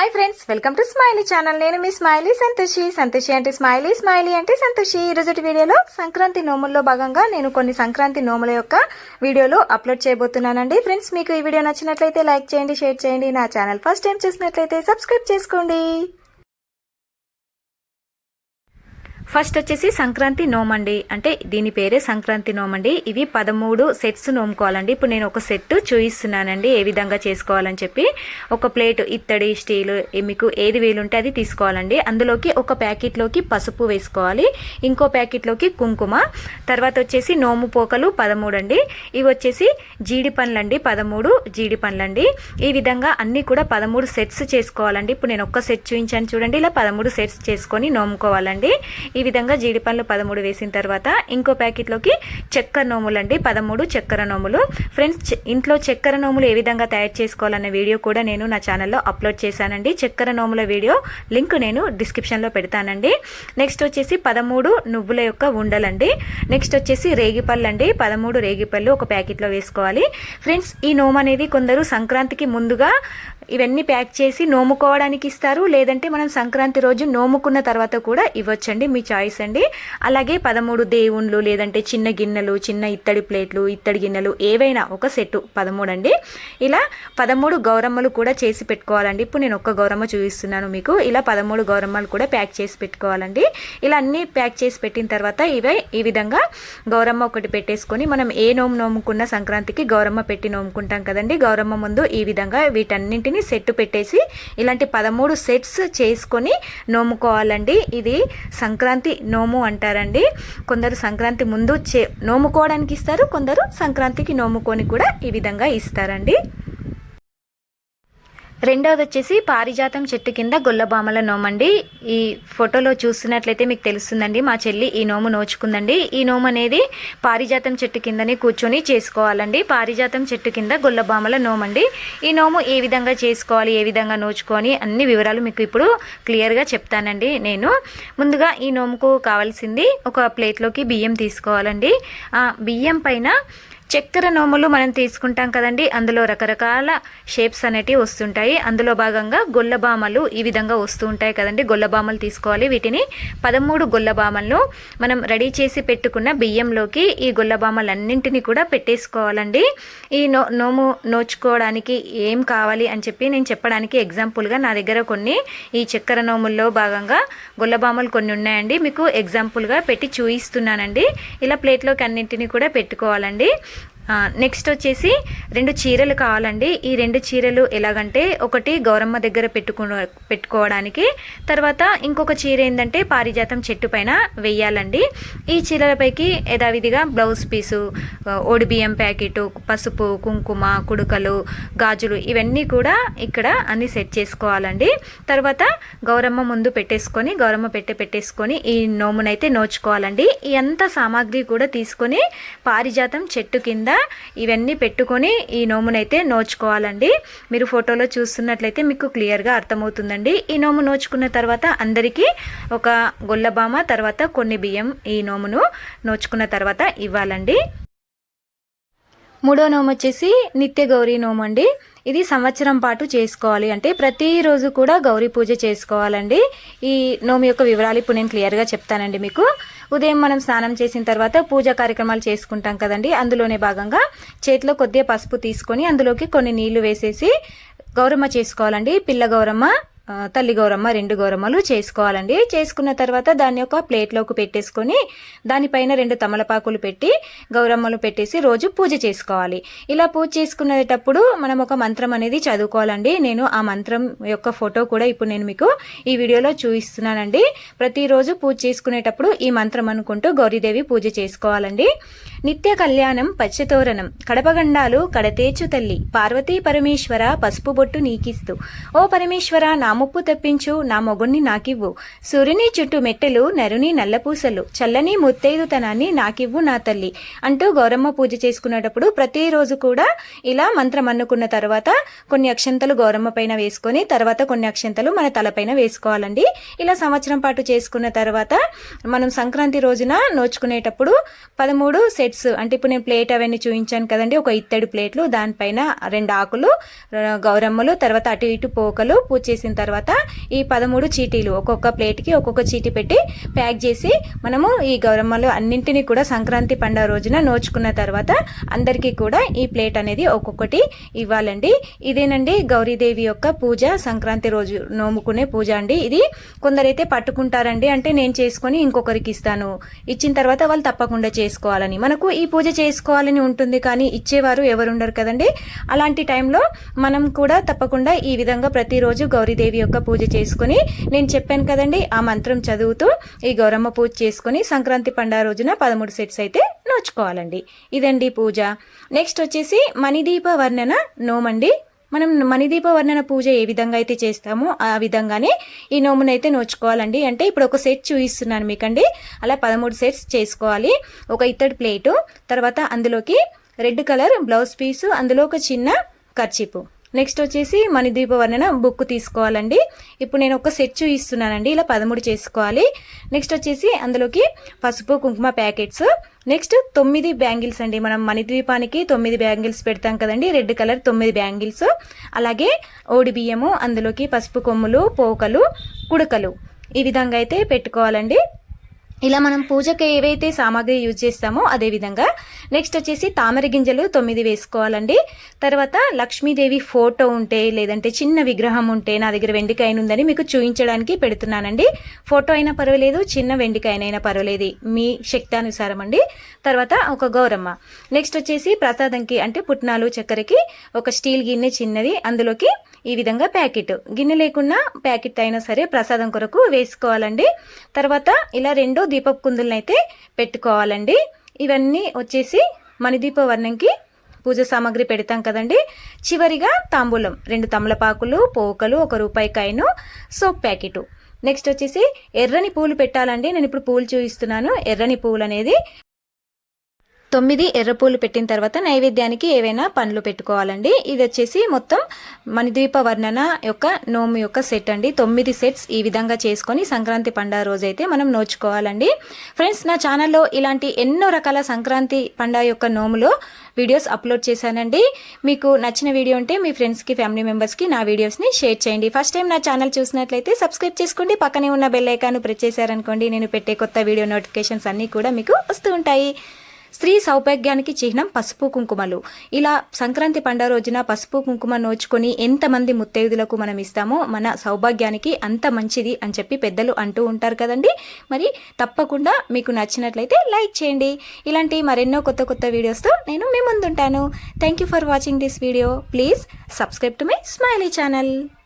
Hi friends welcome to smiley channel నేను మీ smiley Santoshi Santoshi అంటే స్మైలీ స్మైలీ అంటే సంతోషి ఈ వీడియోలో సంక్రాంతి నోముల్లో భాగంగా నేను కొన్ని సంక్రాంతి నోముల యొక్క వీడియోలు అప్లోడ్ చేయబోతున్నానండి. ఫ్రెండ్స్ మీకు ఈ వీడియో నచ్చినట్లయితే లైక్ చేయండి షేర్ చేయండి. నా ఛానల్ ఫస్ట్ టైం చూసినట్లయితే సబ్స్క్రైబ్ చేసుకోండి. ఫస్ట్ వచ్చేసి సంక్రాంతి నోమండి. అంటే దీని పేరే సంక్రాంతి నోమండి. ఇవి పదమూడు సెట్స్ నోముకోవాలండి. ఇప్పుడు నేను ఒక సెట్ చూపిస్తున్నానండి ఏ విధంగా చేసుకోవాలని చెప్పి ఒక ప్లేట్ ఇత్తడి స్టీల్ మీకు ఏది వీలుంటే అది తీసుకోవాలండి. అందులోకి ఒక ప్యాకెట్లోకి పసుపు వేసుకోవాలి. ఇంకో ప్యాకెట్లోకి కుంకుమ. తర్వాత వచ్చేసి నోము పోకలు పదమూడు అండి ఇవి వచ్చేసి జీడి పండ్లండి పదమూడు జీడి పండ్లండి ఈ విధంగా అన్నీ కూడా పదమూడు సెట్స్ చేసుకోవాలండి. ఇప్పుడు నేను ఒక్క సెట్ చూపించాను చూడండి. ఇలా పదమూడు సెట్స్ చేసుకొని నోముకోవాలండి. ఈ విధంగా జీడిపండ్లు పదమూడు వేసిన తర్వాత ఇంకో ప్యాకెట్లోకి చక్కెర నోములు అండి పదమూడు చక్కెర నోములు. ఫ్రెండ్స్ ఇంట్లో చక్కెర నోములు ఏ విధంగా తయారు చేసుకోవాలన్న వీడియో కూడా నేను నా ఛానల్లో అప్లోడ్ చేశానండి. చక్కెర నోముల వీడియో లింక్ నేను డిస్క్రిప్షన్లో పెడతానండి. నెక్స్ట్ వచ్చేసి పదమూడు నువ్వుల యొక్క ఉండలండి. నెక్స్ట్ వచ్చేసి రేగిపళ్ళు అండి పదమూడు రేగిపళ్ళు ఒక ప్యాకెట్లో వేసుకోవాలి. ఫ్రెండ్స్ ఈ నోము అనేది కొందరు సంక్రాంతికి ముందుగా ఇవన్నీ ప్యాక్ చేసి నోముకోవడానికి ఇస్తారు. లేదంటే మనం సంక్రాంతి రోజు నోముకున్న తర్వాత కూడా ఇవ్వచ్చండి. మీ చాయిస్ అండి. అలాగే పదమూడు దేవుళ్ళు లేదంటే చిన్న గిన్నెలు చిన్న ఇత్తడి ప్లేట్లు ఇత్తడి గిన్నెలు ఏవైనా ఒక సెట్ పదమూడు అండి. ఇలా పదమూడు గౌరమ్మలు కూడా చేసి పెట్టుకోవాలండి. ఇప్పుడు నేను ఒక్క గౌరమ్మ చూపిస్తున్నాను మీకు. ఇలా పదమూడు గౌరమ్మలు కూడా ప్యాక్ చేసి పెట్టుకోవాలండి. ఇలా అన్నీ ప్యాక్ చేసి పెట్టిన తర్వాత ఇవే ఈ విధంగా గౌరమ్మ ఒకటి పెట్టేసుకొని మనం ఏ నోము నోముకున్న సంక్రాంతికి గౌరమ్మ పెట్టి నోముకుంటాం కదండి. గౌరమ్మ ముందు ఈ విధంగా వీటన్నింటిని సెట్ పెట్టేసి ఇలాంటి పదమూడు సెట్స్ చేసుకొని నోముకోవాలండి. ఇది సంక్రాంతి నోము అంటారండి. కొందరు సంక్రాంతి ముందు చే నోముకోవడానికి ఇస్తారు కొందరు సంక్రాంతికి నోముకొని కూడా ఈ విధంగా ఇస్తారండి. రెండవది వచ్చేసి పారిజాతం చెట్టు కింద గొల్లబామల నోమండి ఈ ఫోటోలో చూస్తున్నట్లయితే మీకు తెలుస్తుందండి. మా చెల్లి ఈ నోము నోచుకుందండి. ఈ నోము అనేది పారిజాతం చెట్టు కిందనే కూర్చొని చేసుకోవాలండి. పారిజాతం చెట్టు కింద గొల్లబామల నోమండి ఈ నోము ఏ విధంగా చేసుకోవాలి ఏ విధంగా నోచుకొని అన్ని వివరాలు మీకు ఇప్పుడు క్లియర్గా చెప్తానండి నేను. ముందుగా ఈ నోముకు కావాల్సింది ఒక ప్లేట్లోకి బియ్యం తీసుకోవాలండి. ఆ బియ్యం పైన చక్కెర నోములు మనం తీసుకుంటాం కదండి. అందులో రకరకాల షేప్స్ అనేటివి వస్తుంటాయి. అందులో భాగంగా గొల్లబామలు ఈ విధంగా వస్తూ ఉంటాయి కదండి. గొల్లబామలు తీసుకోవాలి. వీటిని పదమూడు గొల్లబామలను మనం రెడీ చేసి పెట్టుకున్న బియ్యంలోకి ఈ గొల్లబామలన్నింటినీ కూడా పెట్టేసుకోవాలండి. ఈ నో నోము నోచుకోవడానికి ఏం కావాలి అని చెప్పి నేను చెప్పడానికి ఎగ్జాంపుల్గా నా దగ్గర కొన్ని ఈ చక్కెర నోముల్లో భాగంగా గొల్లబామలు కొన్ని ఉన్నాయండి. మీకు ఎగ్జాంపుల్గా పెట్టి చూపిస్తున్నానండి ఇలా ప్లేట్లోకి అన్నింటినీ కూడా పెట్టుకోవాలండి. నెక్స్ట్ వచ్చేసి రెండు చీరలు కావాలండి. ఈ రెండు చీరలు ఎలాగంటే ఒకటి గౌరమ్మ దగ్గర పెట్టుకు పెట్టుకోవడానికి తర్వాత ఇంకొక చీర ఏంటంటే పారిజాతం చెట్టు పైన వెయ్యాలండి ఈ చీరలపైకి యథావిధిగా బ్లౌజ్ పీసు ఆ, బియ్యం ప్యాకెట్ పసుపు కుంకుమ కుడుకలు గాజులు ఇవన్నీ కూడా ఇక్కడ అన్ని సెట్ చేసుకోవాలండి. తర్వాత గౌరమ్మ ముందు పెట్టేసుకొని గౌరమ్మ పెట్టి పెట్టేసుకొని ఈ నోమునైతే నోచుకోవాలండి. ఈ అంత సామాగ్రి కూడా తీసుకొని పారిజాతం చెట్టు కింద ఇవన్నీ పెట్టుకొని ఈ నోమునైతే నోచుకోవాలండి. మీరు ఫోటోలో చూస్తున్నట్లయితే మీకు క్లియర్గా అర్థమవుతుందండి. ఈ నోము నోచుకున్న తర్వాత అందరికీ ఒక గొల్లబామ తర్వాత కొన్ని బియ్యం ఈ నోమును నోచుకున్న తర్వాత ఇవ్వాలండి. మూడో నోము వచ్చేసి నిత్య గౌరీ నోము అండి. ఇది సంవత్సరం పాటు చేసుకోవాలి. అంటే ప్రతిరోజు కూడా గౌరీ పూజ చేసుకోవాలండి. ఈ నోము యొక్క వివరాలు ఇప్పుడు నేను క్లియర్గా చెప్తానండి మీకు. ఉదయం మనం స్నానం చేసిన తర్వాత పూజా కార్యక్రమాలు చేసుకుంటాం కదండి. అందులోనే భాగంగా చేతిలో కొద్దిగా పసుపు తీసుకొని అందులోకి కొన్ని నీళ్ళు వేసేసి గౌరమ్మ చేసుకోవాలండి. పిల్ల గౌరమ్మ తల్లి గౌరమ్మ రెండు గౌరమ్మలు చేసుకోవాలండి. చేసుకున్న తర్వాత దాన్ని ఒక ప్లేట్లోకి పెట్టేసుకొని దానిపైన రెండు తమలపాకులు పెట్టి గౌరమ్మలు పెట్టేసి రోజు పూజ చేసుకోవాలి. ఇలా పూజ చేసుకునేటప్పుడు మనం ఒక మంత్రం అనేది చదువుకోవాలండి. నేను ఆ మంత్రం యొక్క ఫోటో కూడా ఇప్పుడు నేను మీకు ఈ వీడియోలో చూపిస్తున్నానండి. ప్రతిరోజు పూజ చేసుకునేటప్పుడు ఈ మంత్రం అనుకుంటూ గౌరీదేవి పూజ చేసుకోవాలండి. నిత్య కళ్యాణం పచ్చతోరణం. కడపగండాలు కడతేచు తల్లి. పార్వతీ పరమేశ్వర పసుపు బొట్టు నీకిస్తూ. ఓ పరమేశ్వర నా ముప్పు తెప్పించు నా మొగుణ్ణి నాకివ్వు. సూర్యుని చుట్టూ మెట్టెలు నరుని నల్లపూసలు. చల్లని ముత్తైదుతనాన్ని నాకివ్వు నా తల్లి అంటూ గౌరమ్మ పూజ చేసుకునేటప్పుడు ప్రతిరోజు కూడా ఇలా మంత్రం అన్నుకున్న తర్వాత కొన్ని అక్షంతలు గౌరమ్మ పైన వేసుకొని తర్వాత కొన్ని అక్షంతలు మన తలపైన వేసుకోవాలండి. ఇలా సంవత్సరం పాటు చేసుకున్న తర్వాత మనం సంక్రాంతి రోజున నోచుకునేటప్పుడు పదమూడు సెట్స్ అంటే ఇప్పుడు నేను ప్లేట్ అవన్నీ చూపించాను కదండి ఒక ఇత్తడి ప్లేట్లు దానిపైన రెండు ఆకులు గౌరమ్మలు తర్వాత అటు ఇటు పోకలు పూజ చేసిన తర్వాత తర్వాత ఈ పదమూడు చీటీలు ఒక్కొక్క ప్లేట్కి ఒక్కొక్క చీటీ పెట్టి ప్యాక్ చేసి మనము ఈ గౌరమ్మలు అన్నింటినీ కూడా సంక్రాంతి పండుగ రోజున నోచుకున్న తర్వాత అందరికీ కూడా ఈ ప్లేట్ అనేది ఒక్కొక్కటి ఇవ్వాలండి. ఇదేనండి గౌరీదేవి యొక్క పూజ. సంక్రాంతి రోజు నోముకునే పూజ అండి ఇది. కొందరైతే పట్టుకుంటారండి. అంటే నేను చేసుకొని ఇంకొకరికి ఇస్తాను. ఇచ్చిన తర్వాత వాళ్ళు తప్పకుండా చేసుకోవాలని. మనకు ఈ పూజ చేసుకోవాలని ఉంటుంది కానీ ఇచ్చేవారు ఎవరు ఉండరు కదండి. అలాంటి టైంలో మనం కూడా తప్పకుండా ఈ విధంగా ప్రతిరోజు గౌరీదేవి యొక్క పూజ చేసుకుని నేను చెప్పాను కదండి ఆ మంత్రం చదువుతూ ఈ గౌరమ్మ పూజ చేసుకుని సంక్రాంతి పండుగ రోజున పదమూడు సెట్స్ అయితే నోచుకోవాలండి. ఇదండి పూజ. నెక్స్ట్ వచ్చేసి మణిదీప వర్ణన నోమండి. మనం మణిదీప వర్ణన పూజ ఏ విధంగా అయితే చేస్తామో ఆ విధంగానే ఈ నోమునైతే నోచుకోవాలండి. అంటే ఇప్పుడు ఒక సెట్ చూపిస్తున్నాను మీకండి. అలా పదమూడు సెట్స్ చేసుకోవాలి. ఒక ఇత్తడి ప్లేటు తర్వాత అందులోకి రెడ్ కలర్ బ్లౌజ్ పీసు అందులో ఒక చిన్న కర్చీపు. నెక్స్ట్ వచ్చేసి మణిదీప వర్ణన బుక్ తీసుకోవాలండి. ఇప్పుడు నేను ఒక సెట్ చూపిస్తున్నానండి ఇలా పదమూడు చేసుకోవాలి. నెక్స్ట్ వచ్చేసి అందులోకి పసుపు కుంకుమ ప్యాకెట్స్. నెక్స్ట్ తొమ్మిది బ్యాంగిల్స్ అండి. మనం మణిద్వీపానికి తొమ్మిది బ్యాంగిల్స్ పెడతాం కదండి. రెడ్ కలర్ తొమ్మిది బ్యాంగిల్స్. అలాగే ఓడి బియ్యము అందులోకి పసుపు కొమ్ములు పోకలు కుడకలు ఈ విధంగా అయితే పెట్టుకోవాలండి. ఇలా మనం పూజకి ఏవైతే సామాగ్రి యూజ్ చేస్తామో అదేవిధంగా నెక్స్ట్ వచ్చేసి తామర గింజలు తొమ్మిది వేసుకోవాలండి. తర్వాత లక్ష్మీదేవి ఫోటో ఉంటే లేదంటే చిన్న విగ్రహం ఉంటే నా దగ్గర వెండికాయన ఉందని మీకు చూపించడానికి పెడుతున్నానండి. ఫోటో అయినా పర్వాలేదు చిన్న వెండికాయనైనా పర్వాలేదు. మీ శక్తానుసారం అండి తర్వాత ఒక గౌరమ్మ. నెక్స్ట్ వచ్చేసి ప్రసాదంకి అంటే పుట్నాలు చక్కెరకి ఒక స్టీల్ గిన్నె చిన్నది అందులోకి ఈ విధంగా ప్యాకెట్. గిన్నె లేకుండా ప్యాకెట్ అయినా సరే ప్రసాదం కొరకు వేసుకోవాలండి. తర్వాత ఇలా రెండు దీపపు కుందులను అయితే పెట్టుకోవాలండి. ఇవన్నీ వచ్చేసి మణిదీప వర్ణంకి పూజ సామాగ్రి పెడతాం కదండి. చివరిగా తాంబూలం. రెండు తమలపాకులు పోకలు ఒక రూపాయి కాయను సోప్ ప్యాకెట్. నెక్స్ట్ వచ్చేసి ఎర్రని పూలు పెట్టాలండి. నేను ఇప్పుడు పూలు చూపిస్తున్నాను. ఎర్రని పూలు అనేది తొమ్మిది ఎర్రపూలు పెట్టిన తర్వాత నైవేద్యానికి ఏవైనా పండ్లు పెట్టుకోవాలండి. ఇది వచ్చేసి మొత్తం మణిద్వీప వర్ణన యొక్క నోము యొక్క సెట్ అండి. తొమ్మిది సెట్స్ ఈ విధంగా చేసుకొని సంక్రాంతి పండుగ రోజైతే మనం నోచుకోవాలండి. ఫ్రెండ్స్ నా ఛానల్లో ఇలాంటి ఎన్నో రకాల సంక్రాంతి పండుగ యొక్క నోములో వీడియోస్ అప్లోడ్ చేశానండి. మీకు నచ్చిన వీడియో ఉంటే మీ ఫ్రెండ్స్కి ఫ్యామిలీ మెంబర్స్కి నా వీడియోస్ని షేర్ చేయండి. ఫస్ట్ టైం నా ఛానల్ చూసినట్లయితే సబ్స్క్రైబ్ చేసుకోండి. పక్కనే ఉన్న బెల్ ఐకాన్ ప్రెస్ చేశారనుకోండి నేను పెట్టే కొత్త వీడియో నోటిఫికేషన్స్ అన్నీ కూడా మీకు వస్తూ ఉంటాయి. స్త్రీ సౌభాగ్యానికి చిహ్నం పసుపు కుంకుమలు. ఇలా సంక్రాంతి పండుగ రోజున పసుపు కుంకుమ నోచుకొని ఎంతమంది ముత్తైదులకు మనం ఇస్తామో మన సౌభాగ్యానికి అంత మంచిది అని చెప్పి పెద్దలు అంటూ ఉంటారు కదండి. మరి తప్పకుండా మీకు నచ్చినట్లయితే లైక్ చేయండి. ఇలాంటి మరెన్నో కొత్త కొత్త వీడియోస్తో నేను మీ ముందుంటాను. Thank you for watching this video please subscribe to my smiley channel